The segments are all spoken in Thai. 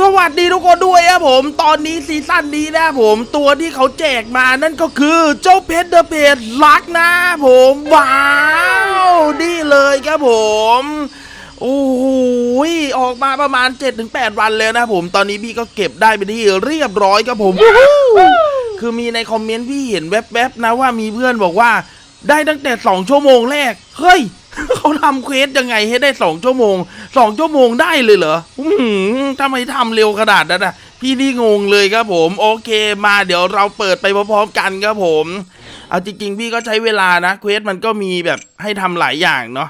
สวัสดีทุกคนด้วยครับผม ตอนนี้ซีซั่นนี้นะครับผมตัวที่เขาแจกมานั่นก็คือเจ้าเพชรเดอะเพชรลักนะผมว้าวนี่เลยครับผมโอ้โหออกมาประมาณ 7-8 วันแล้วนะครับผม ตอนนี้พี่ก็เก็บได้ไปนที่เรียบร้อยครับผม คือมีในคอมเมนต์พี่เห็นแวบๆนะว่ามีเพื่อนบอกว่าได้ตั้งแต่ 2 ชั่วโมงแรก เฮ้ย เขาทำเควสยังไงให้ได้2ชั่วโมง2ชั่วโมงได้เลยเหรออืมทำไมทำเร็วขนาดนั้นอะ พี่นี่งงเลยครับผม โอเคมาเดี๋ยวเราเปิดไปพร้อมๆกันครับผม เอาจริงๆ พี่ก็ใช้เวลานะเควสมันก็มีแบบให้ทำหลายอย่างเนาะ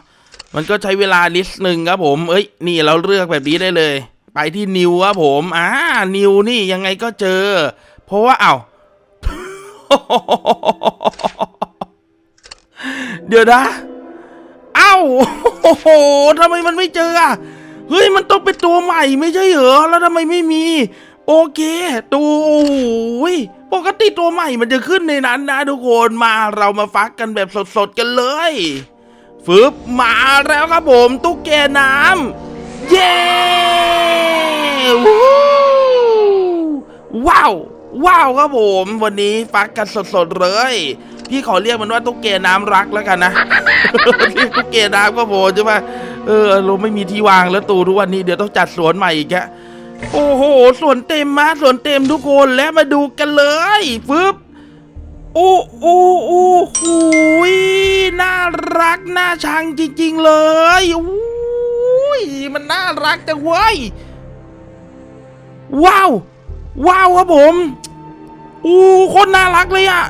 มันก็ใช้เวลานิดนึงครับผม เอ้ย นี่เราเลือกแบบนี้ได้เลย ไปที่นิวครับผมอ่านิวนี่ยังไงก็เจอ เพราะว่าเอ้าเดี๋ยวนะ อ้าโอ้โหทำไมมันไม่เจออะเฮ้ยมันต้องเป็นตัวใหม่ไม่ใช่เหรอแล้วทำไมไม่มี โอเค ตัวโอ้ยปกติตัวใหม่มันจะขึ้นในนั้นนะทุกคนมาเรามาฟักกันแบบสดๆกันเลยฟึบมาแล้วครับผมตุ๊กแกน้ำเย้วู้ว้าวว้าวครับผม วันนี้ฟักกันสดๆเลย พี่ขอเรียกมันว่าตุ๊กแกน้ำรักแล้วกันนะตุ๊กแกน้ำก็พอใช่ไหมเออเราไม่มีที่วางแล้วตูทุกวันนี้เดี๋ยวต้องจัดสวนใหม่อีกแกโอ้โหสวนเต็มมาสวนเต็มทุกคนแล้วมาดูกันเลยฟึบโอ้โอ้โอ้หูยน่ารักน่าชังจริงๆเลยอุ้ยมันน่ารักจังเว้ยว้าว ว้าวครับผมอู้โคนน่ารักเลยอะ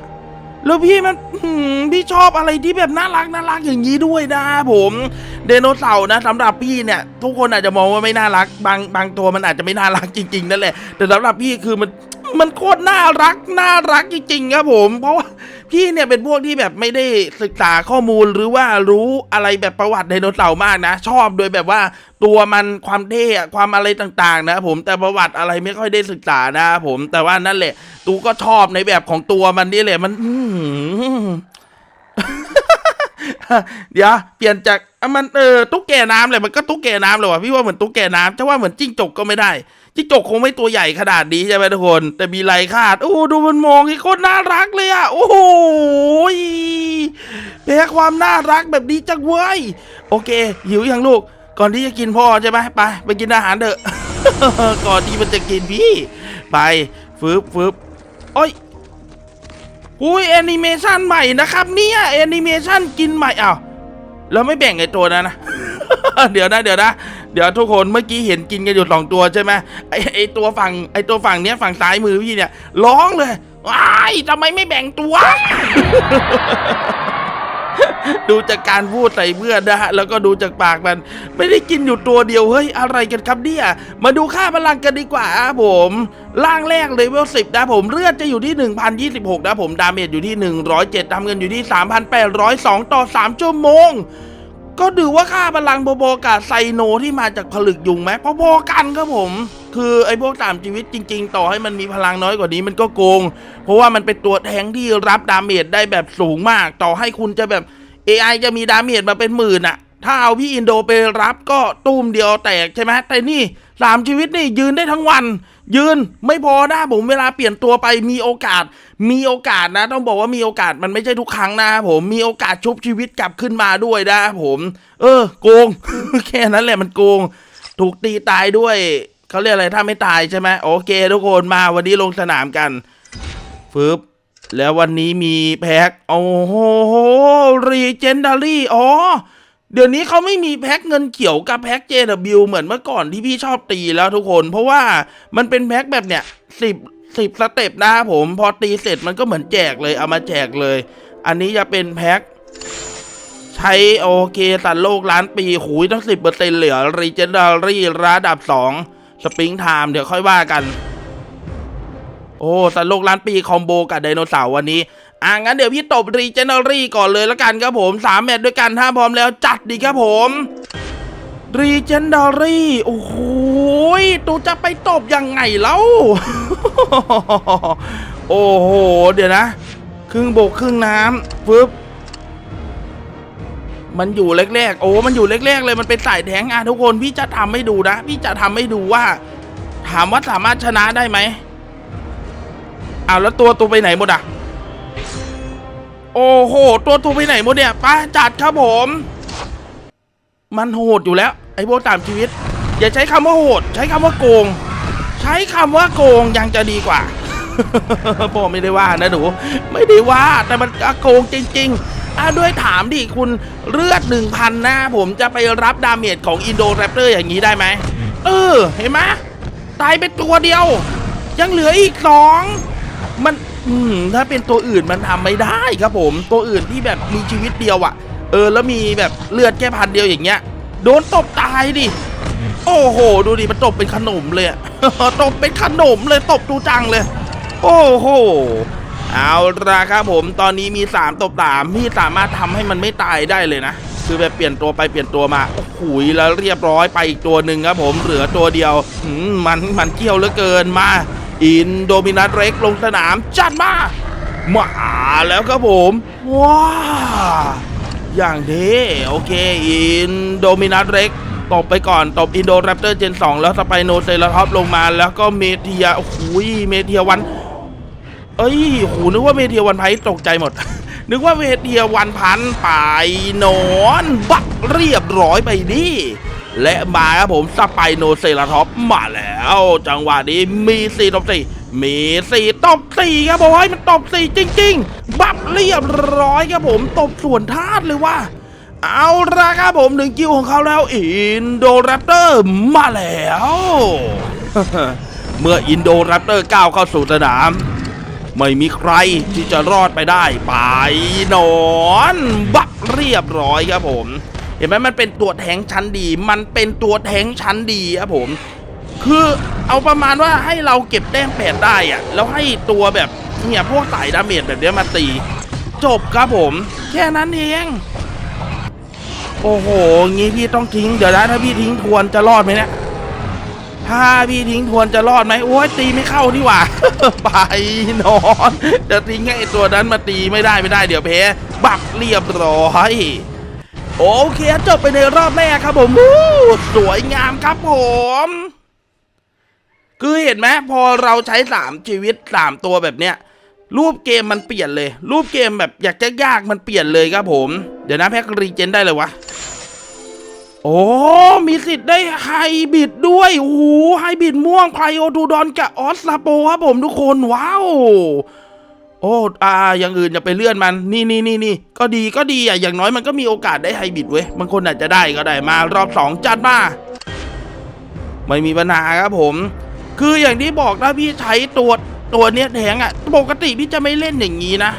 แล้วพี่มันหืมพี่ชอบอะไรที่แบบน่ารักน่ารักอย่างนี้ด้วยนะผมไดโนเสาร์นะสำหรับพี่เนี่ยทุกคนอาจจะมองว่าไม่น่ารัก บางบางตัวมันอาจจะไม่น่ารักจริงๆนั่นแหละแต่สำหรับพี่คือมันมันโคตรน่ารักน่ารักจริงๆครับผม เพราะว่า พี่เนี่ยเป็นพวกที่แบบไม่ได้ศึกษาข้อมูลหรือว่ารู้อะไรแบบประวัติไดโนเสาร์มากนะ ชอบโดยแบบว่าตัวมันความเท่อะความอะไรต่างๆ นะผมแต่ประวัติอะไรไม่ค่อยได้ศึกษานะผมแต่ว่านั่นแหละ ตูก็ชอบในแบบของตัวมันนี่แหละมันอืเดี๋ยวเปลี่ยนจากมันเออตุ๊กแกน้ำเลยมันก็ตุ๊กแกน้ำเลยว่ะพี่ว่าเหมือนตุ๊กแกน้ำจะว่าเหมือนจิ้งจกก็ไม่ได้ จิ้งจกคงไม่ตัวใหญ่ขนาดนี้ใช่ไหมทุกคน แต่มีลายคาด โอ้ดูมันมองที่โคตรน่ารักเลยอะ โอ้โหแพ้ความน่ารักแบบนี้จังเว้ย โอเค หิวยังลูก ก่อนที่จะกินพ่อใช่ไหมไป ไปกินอาหารเถอะ ก่อนที่มันจะกินพี่ ไปฟึบฟึบโอ้ยอุ้ยแอนิเมชันใหม่นะครับเนี่ยแอนิเมชันกินใหม่อ้าวแล้วไม่แบ่งไอ้ตัวนั้นนะ เดี๋ยวนะเดี๋ยวนะ เดี๋ยวทุกคนเมื่อกี้เห็นกินกันอยู่สองตัวใช่ไหมไอไอตัวฝั่งไอตัวฝั่งเนี้ยฝั่งซ้ายมือพี่เนี่ยร้องเลยว้ายทำไมไม่แบ่งตัว ดูจากการพูดใส่เพื่อนนะฮะแล้วก็ดูจากปากมัน ไม่ได้กินอยู่ตัวเดียวเฮ้ยอะไรกันครับเนี่ย มาดูค่าพลังกันดีกว่าครับผมล่างแรกเลเวล10นะผมเลือดจะอยู่ที่ 1026นะผมดาเมจอยู่ที่ 107ทำเงินอยู่ที่ 3,802 ต่อ 3 ชั่วโมง ก็ถือว่าค่าพลังพอๆกับไซโนที่มาจากผลึกยุงไหมพอๆกันครับผม คือไอ้พวกตามชีวิตจริง ๆ ต่อให้มันมีพลังน้อยกว่านี้มันก็โกง เพราะว่ามันเป็นตัวแทงที่รับดาเมจได้แบบสูงมาก ต่อให้คุณจะแบบ AI จะมีดาเมจมาเป็นหมื่นอะถ้าเอาพี่อินโดไปรับก็ตุ้มเดียวแตกใช่ไหมแต่นี่สามชีวิตนี่ยืนได้ทั้งวัน ยืนไม่พอนะผมเวลาเปลี่ยนตัวไปมีโอกาส มีโอกาสนะ ต้องบอกว่ามีโอกาสมันไม่ใช่ทุกครั้งนะครับผมมีโอกาสชุบชีวิตกลับขึ้นมาด้วยนะผม เออ โกง แค่นั้นแหละมันโกง ถูกตีตายด้วยเขาเรียกอะไรถ้าไม่ตายใช่ไหมโอเค ทุกคนมาวันนี้ลงสนามกันฟึบแล้ววันนี้มีแพ็คโอ้โหรีเจนดารี่อ๋อ เดี๋ยวนี้เขาไม่มีแพ็คเงินเขียวกับแพ็ค JW เหมือนเมื่อก่อนที่พี่ชอบตีแล้วทุกคน เพราะว่ามันเป็นแพ็คแบบเนี้ยสิบสิบสเต็ปนะครับผม พอตีเสร็จมันก็เหมือนแจกเลยเอามาแจกเลย อันนี้จะเป็นแพ็คใช้โอเคสัตว์โลกล้านปีหูยตั้งสิบเปอร์เซ็นต์เหลือรีเจนดารี่ระดับสองสปริงไทม์เดี๋ยวค่อยว่ากัน โอ้สัตว์โลกล้านปีคอมโบกับไดโนเสาร์วันนี้ อะงั้นเดี๋ยวพี่ตบรีเจนดารี่ก่อนเลยแล้วกันครับผมสามแมตช์ด้วยกันถ้าพร้อมแล้วจัดดีครับผมรีเจนดารี่โอ้โหตูจะไปตบยังไงแล้วโอ้โห เดี๋ยวนะ ครึ่งบกครึ่งน้ำฟึบมันอยู่แรกๆ โอ้ มันอยู่แรกๆ เลย มันเป็นสายแทงอะทุกคน พี่จะทำให้ดูนะ พี่จะทำให้ดูว่า ถามว่าสามารถชนะได้ไหมอ้าวแล้วตัวตัวไปไหนหมดอะ โอ้โห ตัวตัวไปไหนหมดเนี่ยป้าจัดครับผม มันโหดอยู่แล้ว ไอ้พวกตามชีวิต อย่าใช้คำว่าโหด ใช้คำว่าโกง ใช้คำว่าโกงยังจะดีกว่าพ่อไม่ได้ว่านะหนู ไม่ได้ว่าแต่มันโกงจริงๆอะด้วยถามดิคุณเลือดหนึ่งพันนะ ผมจะไปรับดาเมจของอินโดแรปเตอร์อย่างนี้ได้ไหมเออ เห็นไหมตายไปตัวเดียว ยังเหลืออีกสองมัน อืมถ้าเป็นตัวอื่นมันทำไม่ได้ครับผม ตัวอื่นที่แบบมีชีวิตเดียวอะ่ะ เออแล้วมีแบบเลือดแค่พันเดียวอย่างเงี้ย โดนตบตายดิ โอ้โห ดูดิมันตบเป็นขนมเลยตบเป็นขนมเลยตบดูจังเลย โอ้โหเอาละครับผมตอนนี้มี 3ตบสามที่สามารถทำให้มันไม่ตายได้เลยนะคือแบบเปลี่ยนตัวไปเปลี่ยนตัวมาโอ้โหแล้วเรียบร้อยไปอีกตัวหนึ่งครับผมเหลือตัวเดียวมมันมันเกี่ยวเหลือเกินมา อินโดมินัสเร็กลงสนามจัดมามาแล้วครับผม ว้า อย่างเท่โอเค อินโดมินัสเร็กตบไปก่อน ตบอินโดแรปเตอร์เจน 2 แล้วสไปโนเซราท็อปลงมา แล้วก็เมเทียโอ้โหเมเทียวัน เอ้ยโหนึกว่าเมเทียวันไพตกใจหมด นึกว่าเมเทียวันพันไปนอน บักเรียบร้อยไปดิ และมาครับผมสไปโนเซราท็อปมาแล้ว จังหวะนี้มีสี่ตบสี่มีสี่ตบสี่ครับผมเฮ้ยมันตบสี่จริง ๆ บักเรียบร้อยครับผมตบส่วนธาตุเลยว่าเอาละครับผมหนึ่งคิวของเขาแล้วอินโดแรปเตอร์มาแล้ว เมื่ออินโดแรปเตอร์ก้าวเข้าสู่สนาม ไม่มีใครที่จะรอดไปได้ ไปนอน บักเรียบร้อยครับผม เห็นไหมมันเป็นตัวแทงชั้นดี มันเป็นตัวแทงชั้นดีครับผม คือเอาประมาณว่าให้เราเก็บแต้มแปดได้อะแล้วให้ตัวแบบเนี่ยพวกสายดาเมจแบบเนี้ยมาตี จบครับผม แค่นั้นเองโอ้โห งี้พี่ต้องทิ้ง เดี๋ยวนะถ้าพี่ทิ้งทวนจะรอดไหมเนี่ย ถ้าพี่ทิ้งทวนจะรอดไหมโอ้ยตีไม่เข้านี่หว่า ไปนอนจะทิ้งให้ตัวนั้นมาตีไม่ได้ไม่ได้เดี๋ยวแพ้ บักเรียบร้อย โอเคจบไปในรอบแรกครับผมสวยงามครับผม คือเห็นไหมพอเราใช้สามชีวิตสามตัวแบบเนี้ย รูปเกมมันเปลี่ยนเลย รูปเกมแบบอยากจะยากมันเปลี่ยนเลยครับผม เดี๋ยวนะแพ็กรีเจนได้เลยวะโอ้ มีสิทธิ์ได้ไฮบิดด้วย โอ้โหไฮบิดม่วงไพโอทูดอนกับออสลาโปครับผมทุกคน ว้าว โอ้อ่าอย่างอื่นอย่าไปเลื่อนมัน นี่นี่นี่นี่ก็ดีก็ดีอะ อย่างน้อยมันก็มีโอกาสได้ไฮบิดเว้ย บางคนอาจจะได้ก็ได้มารอบสองจัดมา ไม่มีปัญหาครับผม คืออย่างที่บอกถ้าพี่ใช้ตัวตัวเนี้ยแทงอะ ปกติพี่จะไม่เล่นอย่างนี้นะ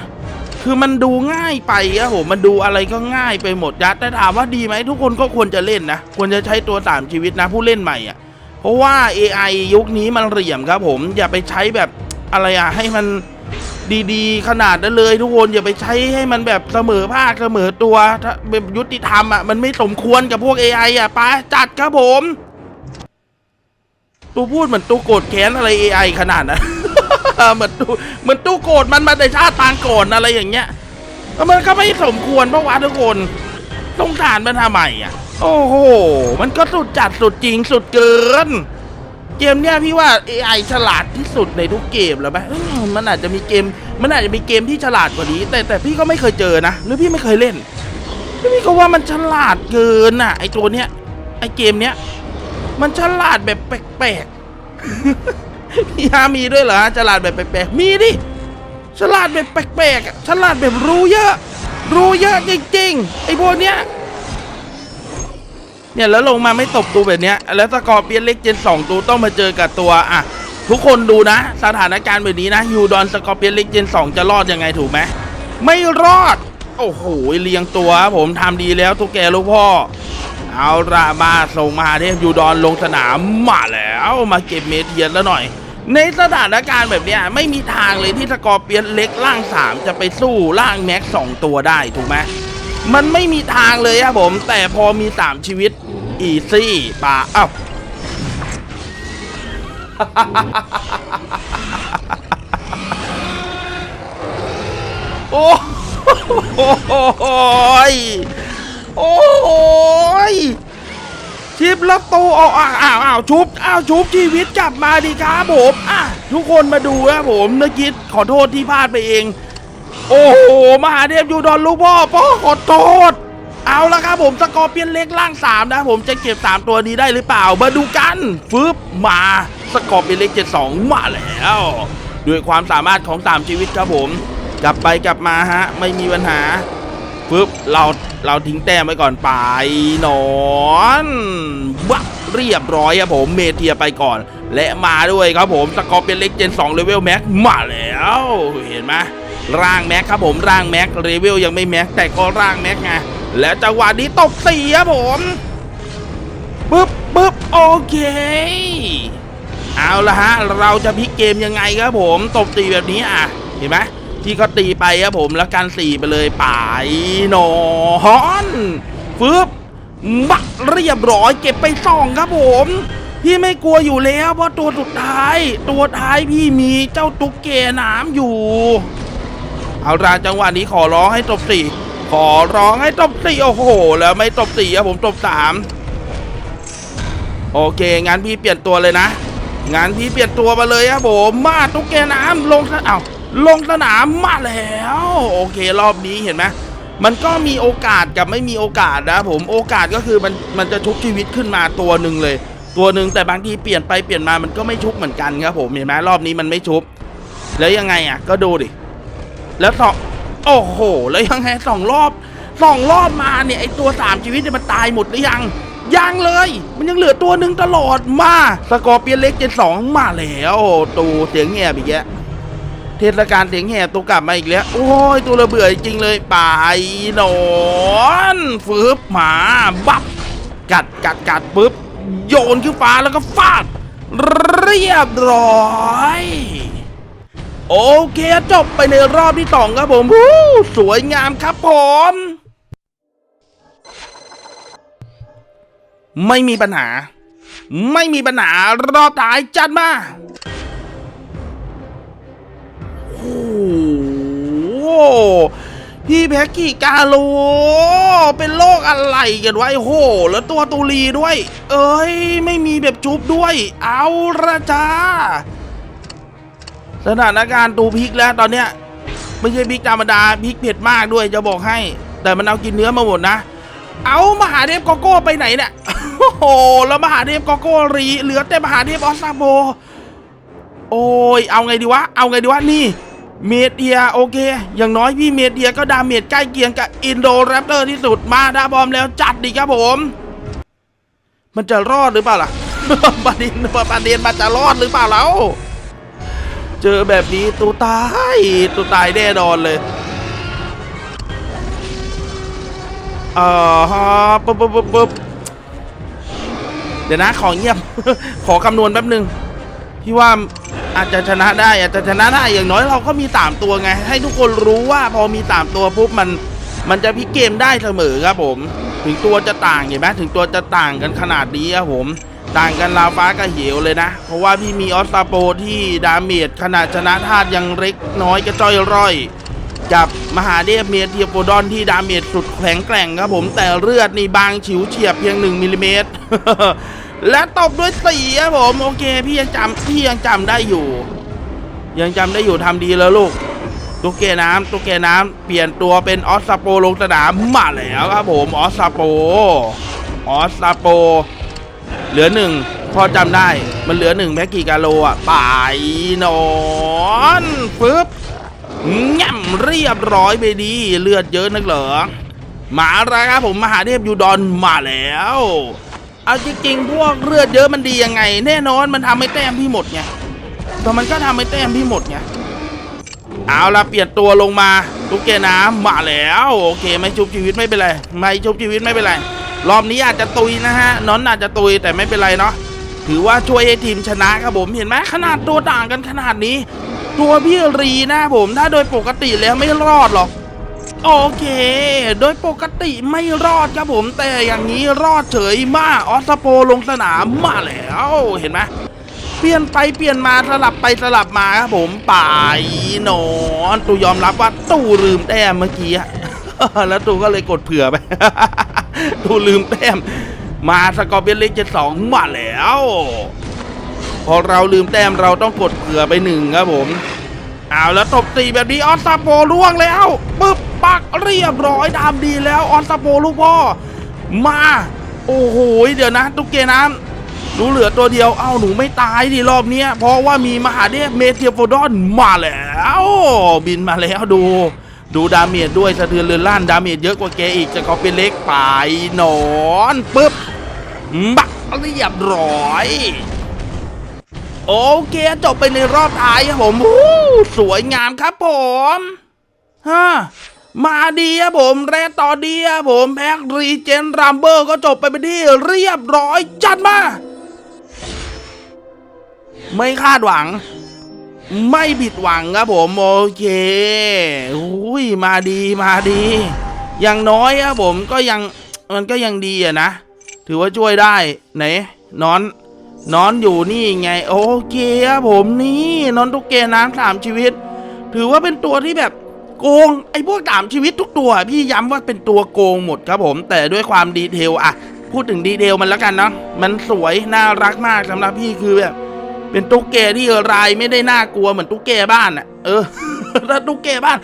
คือมันดูง่ายไปครับผมมันดูอะไรก็ง่ายไปหมดยัดแต่ถามว่าดีไหมทุกคนก็ควรจะเล่นนะ ควรจะใช้ตัวสามชีวิตนะ ผู้เล่นใหม่อะ เพราะว่า AI ยุคนี้มันเหลี่ยมครับผม อย่าไปใช้แบบอะไรอะให้มัน ดีๆ ขนาดนั้นเลยทุกคนอย่าไปใช้ให้มันแบบเสมอภาคเสมอตัวถ้าแบบยุติธรรมอะมันไม่สมควรกับพวก AI อะไปจัดครับผมตูพูดเหมือนตูโกรธแค้นอะไร AI ขนาดนะเหมือนตูเหมือนตูโกรธมันมาแต่ชาติปางก่อนอะไรอย่างเงี้ยมันก็ไม่สมควรเพราะว่าทุกคนสงสารมันทำไมอะ โอ้โห มันก็สุดจัดสุดจริงสุดเกิน เกมเนี้ยพี่ว่า AI ฉลาดที่สุดในทุกเกมแล้วไหมอืมมันอาจจะมีเกม มันอาจจะมีเกมที่ฉลาดกว่านี้ แต่แต่พี่ก็ไม่เคยเจอนะ หรือพี่ไม่เคยเล่น พี่ก็ว่ามันฉลาดเกินน่ะ ไอตัวเนี้ย ไอเกมเนี้ย มันฉลาดแบบแปลกๆ พี่ฮามีด้วยเหรอฉลาดแบบแปลกๆ มีดิ ฉลาดแบบแปลกๆฉลาดแบบรู้เยอะ รู้เยอะจริงๆ ไอพวกเนี้ย เนี่ยแล้วลงมาไม่ตบตัวแบบเนี้ยแล้วสกอร์เปียนเล็กเจนสองตัวต้องมาเจอกับตัวอะทุกคนดูนะ สถานการณ์แบบนี้นะยูดอนสกอร์เปียนเล็กเจนสองจะรอดยังไงถูกไหมไม่รอด โอ้โหเลียงตัวผมทำดีแล้วทุกแกลูกพ่อ เอาละมาส่งมหาเทพยูดอนลงสนามมาแล้วมาเก็บเมเทียนแล้วหน่อย ในสถานการณ์แบบเนี้ยไม่มีทางเลยที่สกอร์เปียนเล็กล่าง 3 จะไปสู้ล่างแม็กสองตัวได้ถูกไหมมันไม่มีทางเลยครับผม แต่พอมี 3 ชีวิต อีซี่ป่าเอ้าโอ้โหยโอ้ยชิปแล้วตูอ้าวอ้าวอ้าวอ้าวชุบอ้าวชุบชีวิตกลับมาดีครับผมอะทุกคนมาดูนะผมเมื่อกี้ขอโทษที่พลาดไปเอง โอ้โหมหาเทพยูดอนลูกพ่อพ่อขอโทษ เอาละครับผมสกอร์เปียนเล็กล่าง 3 นะผมจะเก็บ 3 ตัวนี้ได้หรือเปล่า มาดูกันฟึบมาสกอร์เปียนเล็ก 72 มาแล้ว ด้วยความสามารถของ 3 ชีวิตครับผม กลับไปกลับมาฮะ ไม่มีปัญหาฟึบเราเราทิ้งแต้มไว้ก่อนไปนอนบักเรียบร้อยครับผมเมเทียไปก่อน และมาด้วยครับผมสกอร์เปียนเล็กเจน2เลเวลแม็กมาแล้วเห็นไหมร่างแม็กครับผมร่างแม็กเรเวลยังไม่แม็กแต่ก็ร่างแม็กไง แล้วจังหวะนี้ตบตีครับผมปึ๊บปึ๊บโอเค เอาละฮะ เราจะพลิกเกมยังไงครับผมตบตีแบบนี้อะ เห็นไหมที่เขาตีไปครับผมแล้วกันสี่ไปเลยไปหนอนฟึบบักเรียบร้อยเก็บไปสองครับผม พี่ไม่กลัวอยู่แล้วเพราะตัวสุดท้าย ตัวท้ายพี่มีเจ้าตุ๊กแกน้ำอยู่ เอาราจังหวะนี้ขอร้องให้ตบสี่ ขอร้องให้ตบสี่โอ้โห แล้วไม่ตบสี่อะผมตบสามโอเคงั้นพี่เปลี่ยนตัวเลยนะงั้นพี่เปลี่ยนตัวมาเลยครับผมมาตุ๊กแกน้ำลงสนามลงสนามมาแล้ว โอเครอบนี้เห็นไหมมันก็มีโอกาสกับไม่มีโอกาสนะผมโอกาสก็คือมันมันจะชุบชีวิตขึ้นมาตัวหนึ่งเลย ตัวหนึ่งแต่บางทีเปลี่ยนไปเปลี่ยนมามันก็ไม่ชุบเหมือนกันครับผมเห็นไหมรอบนี้มันไม่ชุบ แล้วยังไงอะก็ดูดิ แล้วสอง โอ้โห แล้วยังไงสองรอบสองรอบมาเนี่ยไอตัวสามชีวิตเนี่ยมันตายหมดหรือยัง ยังเลย มันยังเหลือตัวหนึ่งตลอดมาสกอร์เปียนเล็กเจนสองมาแล้วตูเสียงแหบอีกแล้วเทศกาลเสียงแหบตัวกลับมาอีกแล้ว โอ้ยตัวระเบื่อจริงเลยไปหนอนฟืบหมาบับกัดกัดกัดปุ๊บโยนขึ้นฟ้าแล้วก็ฟาดเรียบร้อย โอเคจบไปในรอบที่สองครับผมสวยงามครับผมไม่มีปัญหา ไม่มีปัญหารอบท้ายจัดมาโอ้โหพี่แพ็กกี้กาโล เป็นโรคอะไรกันวะไอ้โห แล้วตัวตูรีด้วย เอ้ย ไม่มีแบบจุบด้วย เอาละจ้า สถานการณ์ตูพริกแล้วตอนเนี้ยไม่ใช่พริกธรรมดาพริกเผ็ดมากด้วยจะบอกให้ แต่มันเอากินเนื้อมาหมดนะ เอามหาเทพโกโก้ไปไหนเนี่ยโอ้โหแล้วมหาเทพโกโก้รีเหลือแต่มหาเทพออสซาโบโอ้ยเอาไงดีวะเอาไงดีวะนี่ เมเดียโอเค อย่างน้อยพี่เมเดียก็ดาเมจใกล้เคียงกับอินโดแรปเตอร์ที่สุดมาดาบอมแล้วจัดดีครับผม มันจะรอดหรือเปล่าล่ะประเด็นประเด็นมันจะรอดหรือเปล่าแล้ว เจอแบบนี้ตัวตายตัวตายแน่นอนเลยอ่าฮะปุ๊บปุ๊บปุ๊บปุ๊บเดี๋ยวนะขอเงียบ ขอคำนวณแป๊บหนึ่งพี่ว่าอาจจะชนะได้อาจจะชนะได้อย่างน้อยเราก็มีสามตัวไง ให้ทุกคนรู้ว่าพอมีสามตัวปุ๊บมันมันจะพลิกเกมได้เสมอครับผม ถึงตัวจะต่างเห็นไหมถึงตัวจะต่างกันขนาดนี้ครับผม ต่างกันราวฟ้ากับเหวเลยนะ เพราะว่าพี่มีออสตาโปที่ดาเมจขนาดชนะธาตุยังเล็กน้อยกระจ้อยร่อย กับมหาเทพเมียเทียโปดอนที่ดาเมจสุดแข็งแกร่งครับผมแต่เลือดนี่บางฉิวเฉียบเพียง 1มิลลิเมตรและตบด้วยสีครับผมโอเค พี่ยังจำพี่ยังจำได้อยู่ ยังจำได้อยู่ทำดีแล้วลูกตุ๊กแกน้ำตุ๊กแกน้ำเปลี่ยนตัวเป็นออสซาโปลงสนามมาแล้วครับผมออสซาโปออสซาโป เหลือหนึ่งพอจำได้มันเหลือหนึ่งแพ็กกี่กาโลอะไปนอนฟึบง่ำเรียบร้อยไปดีเลือดเยอะนักเหรอมาแล้วครับผมมหาเทพยูดอนมาแล้ว เอาจริงๆพวกเลือดเยอะมันดียังไง แน่นอนมันทำให้แต้มพี่หมดไงแต่มันก็ทำให้แต้มพี่หมดไงเอาละเปลี่ยนตัวลงมาตุ๊กแกน้ำมาแล้ว โอเค ไม่ชุบชีวิตไม่เป็นไรไม่ชุบชีวิตไม่เป็นไร รอบนี้อาจจะตุยนะฮะนอนอาจจะตุยแต่ไม่เป็นไรเนาะถือว่าช่วยให้ทีมชนะครับผมเห็นไหมขนาดตัวต่างกันขนาดนี้ ตัวพี่รีนะผมถ้าโดยปกติแล้วไม่รอดหรอกโอเค โดยปกติไม่รอดครับผม แต่อย่างนี้รอดเฉยมากออสโปลงสนามมาแล้วเห็นไหมเปลี่ยนไปเปลี่ยนมาสลับไปสลับมาครับผมป่ายนอนตูยอมรับว่าตู้ลืมแต้มเมื่อกี้แล้วตูก็เลยกดเผื่อไป ตูลืมแต้ม มาสกอร์เปียนเล็กเจ็ดสองมาแล้ว พอเราลืมแต้มเราต้องกดเผื่อไปหนึ่งครับผม เอาแล้วตบตีแบบนี้ออนซาโปล่วงแล้วปึ๊บปักเรียบร้อยดามดีแล้วออนซาโปลูกพ่อ มา โอ้โหเดี๋ยวนะ ตุ๊กเกน้ำหนูเหลือตัวเดียว เอ้า หนูไม่ตายดิรอบนี้ เพราะว่ามีมหาเทพเมเทียโฟดอนมาแล้ว บินมาแล้วดู ดูดาเมจด้วยสะเทือนเรือนล่านดาเมจเยอะกว่าแกอีกจะเขาเป็นเล็กไปหนอนปึ๊บบักเรียบร้อยโอเคจบไปในรอบท้ายครับผมวู้สวยงามครับผมฮะมาดีครับผมแรดต่อดีครับผมแพ็กรีเจนรัมเบอร์ก็จบไปเป็นที่เรียบร้อยจัดมา ไม่คาดหวัง ไม่ผิดหวังครับผมโอเคอุ้ยมาดีมาดี อย่างน้อยครับผมก็ยังมันก็ยังดีอะนะ ถือว่าช่วยได้ไหนนอน นอนอยู่นี่ไง โอเคครับผมนี่นอนตุ๊กแกน้ำสามชีวิต ถือว่าเป็นตัวที่แบบโกงไอ้พวกสามชีวิตทุกตัว พี่ย้ำว่าเป็นตัวโกงหมดครับผม แต่ด้วยความดีเทลอะพูดถึงดีเทลมันแล้วกันเนาะมันสวยน่ารักมากสำหรับพี่คือแบบ เป็นตุ๊กแกที่รายไม่ได้น่ากลัวเหมือนตุ๊กแกบ้านอะเออถ้าตุ๊กแกบ้าน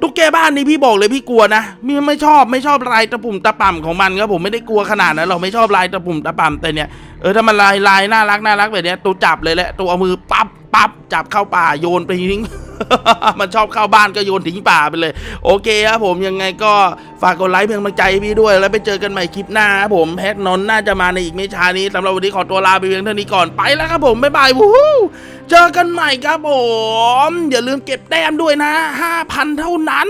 ตุ๊กแกบ้านนี่พี่บอกเลยพี่กลัวนะมีไม่ชอบไม่ชอบลายตะปุ่มตะป่ำของมันครับผมไม่ได้กลัวขนาดนั้นเราไม่ชอบลายตะปุ่มตะป่ำแต่เนี่ยเออถ้ามันลายลายน่ารักน่ารักแบบเนี้ยตัวจับเลยแหละตัวเอามือปั๊บ ปั๊บจับเข้าป่าโยนไปทิ้ง มันชอบเข้าบ้านก็โยนทิ้งป่าไปเลย โอเคครับผมยังไงก็ฝากกดไลค์เพียงกำลังใจพี่ด้วย แล้วไปเจอกันใหม่คลิปหน้าครับผมแพทนนท์น่าจะมาในอีกไม่ช้านี้สำหรับวันนี้ขอตัวลาไปเพียงเท่านี้ก่อนไปแล้วครับผมบ๊ายบายวู้ฮู้เจอกันใหม่ครับผม อย่าลืมเก็บแต้มด้วยนะ 5,000 เท่านั้น